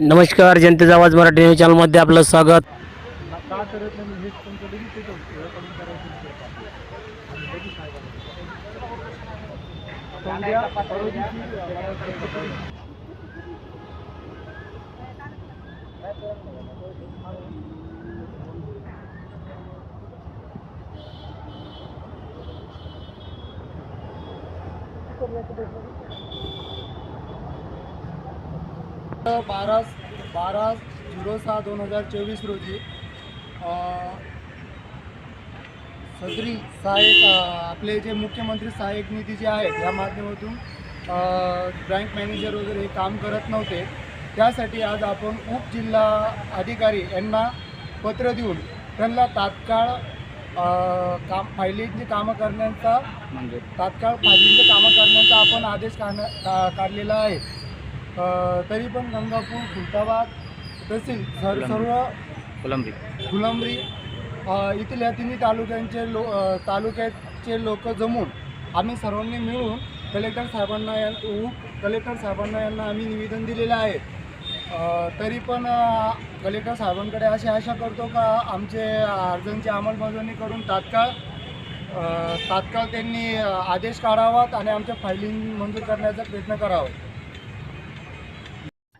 नमस्कार जनतेचा आवाज मराठी न्यूज चॅनलमध्ये आपलं स्वागत. बारा बारा झिरो सहा दोन हजार चोवीस रोजी सदरी सहाय्यक आपले जे मुख्यमंत्री सहाय्यक निधी जे आहेत या माध्यमातून बँक मॅनेजर वगैरे हे काम करत नव्हते. त्यासाठी आज आपण उपजिल्हा अधिकारी यांना पत्र देऊन त्यांना तात्काळ काम फायलिंगची कामं करण्याचा तात्काळ फायलिंगची कामं करण्याचा आपण आदेश काढण्या काढलेला आहे. तरी पण गंगापूर खुलताबाद तहसील सर सर्व फुलंब्री. फुलंब्री. येथील या तिन्ही तालुक्यांचे लो तालुक्याचे लोक जमून आम्ही सर्वांनी मिळून कलेक्टर साहेबांना या उप कलेक्टर साहेबांना यांना आम्ही निवेदन दिलेलं आहे. तरी पण कलेक्टर साहेबांकडे अशी आशा करतो का आमचे अर्जांची अंमलबजावणी करून तात्काळ तात्काळ त्यांनी आदेश काढावात आणि आमच्या फायलिंग मंजूर करण्याचा प्रयत्न करावा.